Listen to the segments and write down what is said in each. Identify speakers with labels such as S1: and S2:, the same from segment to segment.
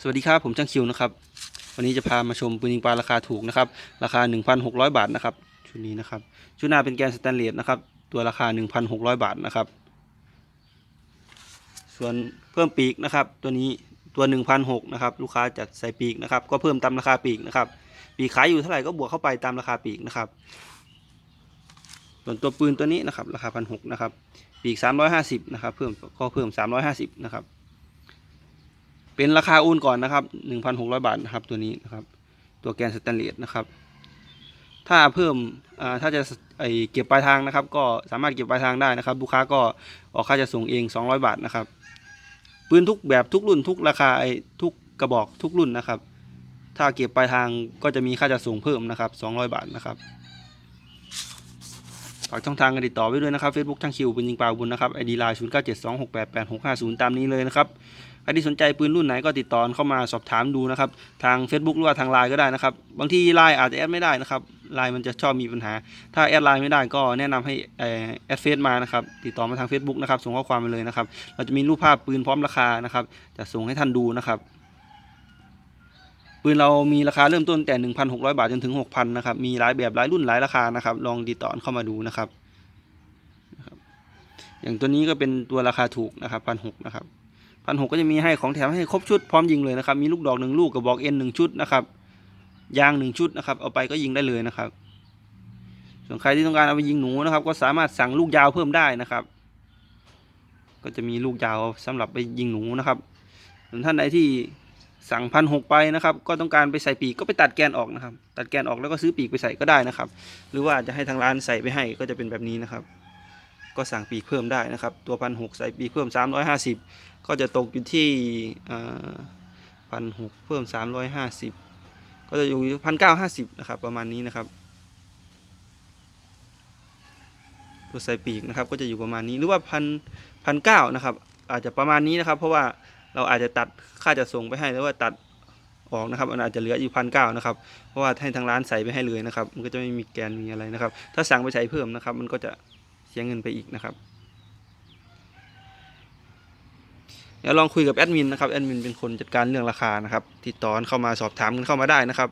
S1: สวัสดีครับผมช่างคิวนะครับ วันนี้จะพามาชมปืนยิงปลาราคาถูกนะครับ ราคา 1,600 บาทนะครับชุดนี้นะครับชุดหน้าเป็นแกนสแตนเลสนะครับ ตัวราคา 1,600 บาทนะครับ ส่วนเพิ่มปีกนะครับ ตัวนี้ตัว 1,600นะครับ ลูกค้าจัดใส่ปีกนะครับ ก็เพิ่มตามราคาปีกนะครับ ปีกขายอยู่เท่าไหร่ก็บวกเข้าไปตามราคาปีกนะครับส่วนตัวปืนตัวนี้นะครับ ราคาพันหกนะครับปีก350นะครับ เพิ่มก็เพิ่ม350นะครับ เป็นราคาโอนก่อนนะครับ 1,600 บาทนะครับตัวนี้นะครับ ตัวแกนสแตนเลสนะครับ ถ้าเพิ่มอ่าถ้าจะไอเก็บปลายทางนะครับ ก็สามารถเก็บปลายทางได้นะครับลูกค้าก็ออกค่าจะส่งเอง 200 บาทนะครับปืนทุกแบบทุกรุ่นทุกราคาไอทุกกระบอกทุกรุ่นนะครับ ถ้าเก็บปลายทางก็จะมีค่าจะส่งเพิ่มนะครับ 200 บาทนะครับฝากช่องทางการติดต่อไว้ด้วยนะครับ Facebook ช่างคิวปืนยิงปลาบุญนะครับ ID ไลน์0 9 7 2 6 8 8 6 5 0ตามนี้เลยนะครับ ครที่สนใจปืนรุ่นไหนก็ติดต่อเข้ามาสอบถามดูนะครับ ทาง Facebook หรือว่าทางไลน์ก็ได้นะครับ บางทีไลน์อาจจะแอดไม่ได้นะครับไลน์มันจะชอบมีปัญหา ถ้าแอดไลน์ไม่ได้ก็แนะนำให้แอดเฟซมานะครับ ติดต่อมาทาง Facebook นะครับ ส่งข้อความมาเลยนะครับ เราจะมีรูปภาพปืนพร้อมราคานะครับ จะส่งให้ท่านดูนะครับ ปืนเรามีราคาเริ่มต้นแต่ 1,600 บาทจนถึง 6,000 นะครับ มีหลายแบบหลายรุ่นหลายราคานะครับ ลองติดต่อเข้ามาดูนะครับ อย่างตัวนี้ก็เป็นตัวราคาถูกนะครับพันหกนะครับ พันหกก็จะมีให้ของแถมให้ครบชุดพร้อมยิงเลยนะครับ มีลูกดอกหนึ่งลูกกระบอกเอ็นหนึ่งชุดนะครับ ยางหนึ่งชุดนะครับ เอาไปก็ยิงได้เลยนะครับ ส่วนใครที่ต้องการเอาไปยิงหนูนะครับ ก็สามารถสั่งลูกยาวเพิ่มได้นะครับ ก็จะมีลูกยาวสำหรับไปยิงหนูนะครับส่วนท่านใดที่สั่งพันหกไปนะครับ ก็ต้องการไปใส่ปีกก็ไปตัดแกนออกนะครับ ตัดแกนออกแล้วก็ซื้อปีกไปใส่ก็ได้นะครับ หรือว่าจะให้ทางร้านใส่ไปให้ก็จะเป็นแบบนี้นะครับ ก็สั่งปีกเพิ่มได้นะครับ ตัวพันหกใส่ปีกเพิ่ม 350 ก็จะตกอยู่ที่พันหกเพิ่ม 350 ก็จะอยู่พันเก้าห้าสิบนะครับประมาณนี้นะครับตัวใส่ปีกนะครับก็จะอยู่ประมาณนี้หรือว่าพันพันเก้านะครับ อาจจะประมาณนี้นะครับ เพราะว่าเราอาจจะตัดค่าจะส่งไปให้หรือว่าตัดออกนะครับมันอาจจะเหลืออยู่พันเก้านะครับ เพราะว่าให้ทางร้านใส่ไปให้เลยนะครับ มันก็จะไม่มีแกนมีอะไรนะครับ ถ้าสั่งไปใส่เพิ่มนะครับ มันก็จะ สียเงินไปอีกนะครับ เดี๋ยวลองคุยกับแอดมินนะครับแอดมินเป็นคนจัดการเรื่องราคานะครับติดต่อเข้ามาสอบถามกันเข้ามาได้นะครับ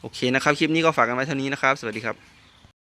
S1: โอเคนะครับ คลิปนี้ก็ฝากกันไว้เท่านี้นะครับ สวัสดีครับ